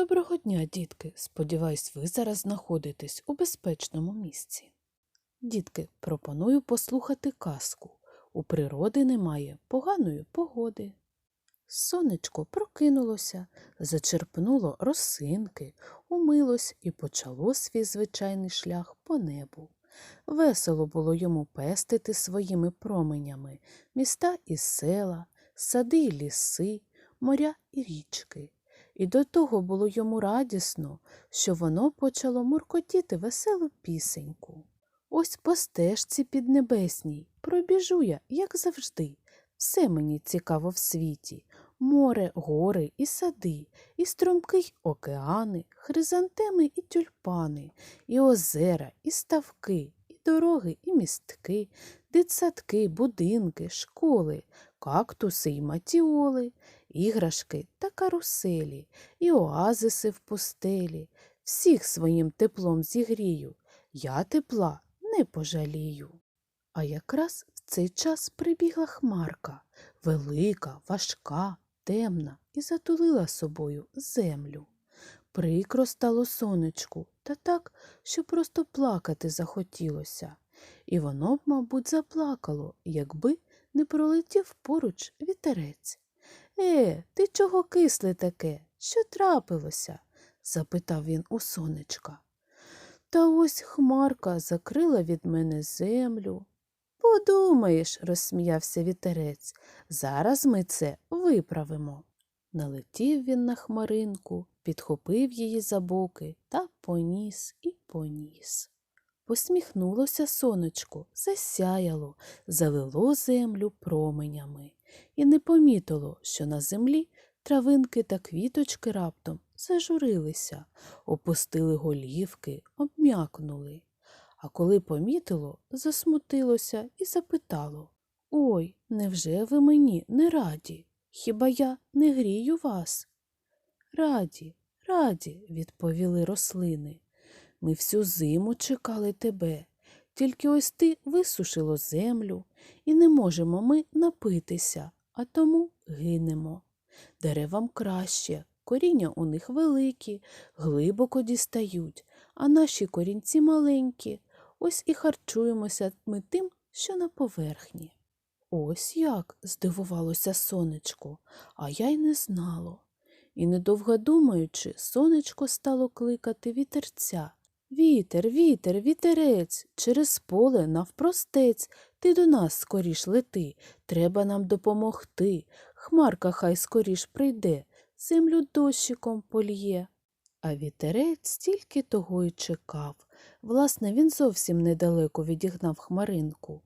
Доброго дня, дітки. Сподіваюсь, ви зараз знаходитесь у безпечному місці. Дітки, пропоную послухати казку. У природи немає поганої погоди. Сонечко прокинулося, зачерпнуло росинки, умилось і почало свій звичайний шлях по небу. Весело було йому пестити своїми променями міста і села, сади й ліси, моря і річки. І до того було йому радісно, що воно почало муркотіти веселу пісеньку. Ось по стежці піднебесній пробіжу я, як завжди. Все мені цікаво в світі море, гори і сади, і струмки й океани, хризантеми і тюльпани, і озера, і ставки, і дороги, і містки, дитсадки, будинки, школи, кактуси й матіоли, іграшки та каруселі, і оазиси в пустелі. Всіх своїм теплом зігрію. Я тепла не пожалію. А якраз в цей час прибігла хмарка, велика, важка, темна, і затулила собою землю. Прикро стало сонечку, та так, що просто плакати захотілося. І воно б, мабуть, заплакало, якби не пролетів поруч вітерець. Е, ти чого кисле таке? Що трапилося? запитав він у сонечка. Та ось хмарка закрила від мене землю. Подумаєш, розсміявся вітерець, зараз ми це виправимо. Налетів він на хмаринку, підхопив її за боки та поніс і поніс. Посміхнулося сонечко, засяяло, залило землю променями і не помітило, що на землі травинки та квіточки раптом зажурилися, опустили голівки, обм'якнули. А коли помітило, засмутилося і запитало Ой, невже ви мені не раді? Хіба я не грію вас? Раді, раді, відповіли рослини. Ми всю зиму чекали тебе, тільки ось ти висушило землю, і не можемо ми напитися, а тому гинемо. Деревам краще, коріння у них великі, глибоко дістають, а наші корінці маленькі. Ось і харчуємося ми тим, що на поверхні. Ось як, здивувалося сонечко, а я й не знало. І, недовго думаючи, сонечко стало кликати вітерця. Вітер, вітер, вітерець, через поле навпростець, ти до нас скоріш лети, треба нам допомогти. Хмарка хай скоріш прийде, землю дощиком польє. А вітерець тільки того й чекав. Власне, він зовсім недалеко відігнав хмаринку,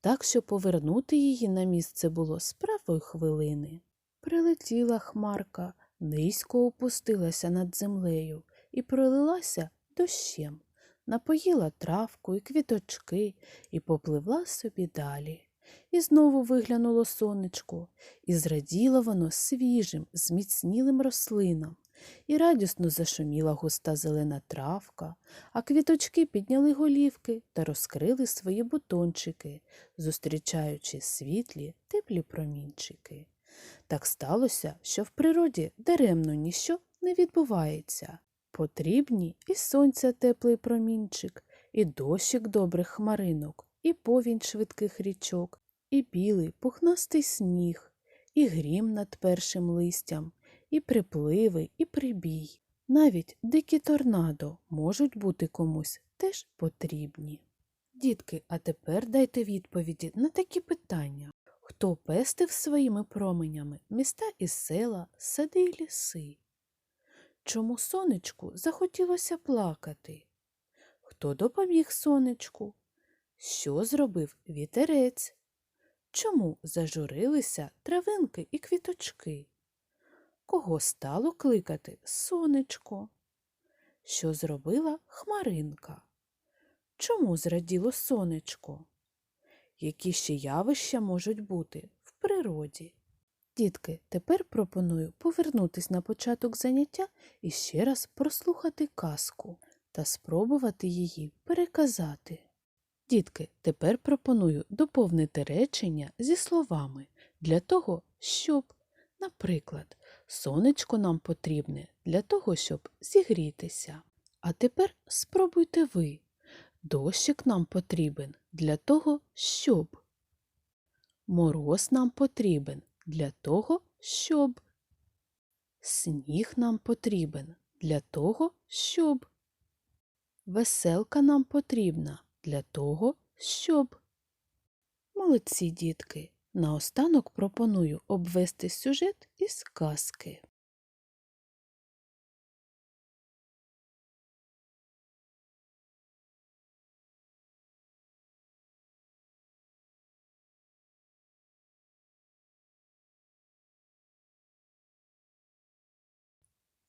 так що повернути її на місце було справою хвилини. Прилетіла хмарка, низько опустилася над землею і пролилася дощем, напоїла травку і квіточки і попливла собі далі. І знову виглянуло сонечко, і зраділо воно свіжим, зміцнілим рослинам, і радісно зашуміла густа зелена травка, а квіточки підняли голівки та розкрили свої бутончики, зустрічаючи світлі, теплі промінчики. Так сталося, що в природі даремно ніщо не відбувається. Потрібні і сонця теплий промінчик, і дощик добрих хмаринок, і повінь швидких річок, і білий пухнастий сніг, і грім над першим листям, і припливи, і прибій. Навіть дикі торнадо можуть бути комусь теж потрібні. Дітки, а тепер дайте відповіді на такі питання. Хто пестив своїми променями міста і села, сади й ліси? Чому сонечку захотілося плакати? Хто допоміг сонечку? Що зробив вітерець? Чому зажурилися травинки і квіточки? Кого стало кликати сонечко? Що зробила хмаринка? Чому зраділо сонечко? Які ще явища можуть бути в природі? Дітки, тепер пропоную повернутись на початок заняття і ще раз прослухати казку та спробувати її переказати. Дітки, тепер пропоную доповнити речення зі словами для того, щоб, наприклад, Сонечко нам потрібне для того, щоб зігрітися. А тепер спробуйте ви. Дощик нам потрібен для того, щоб. Мороз нам потрібен для того, щоб. Сніг нам потрібен для того, щоб. Веселка нам потрібна для того, щоб. Молодці дітки. Наостанок пропоную обвести сюжет із казки.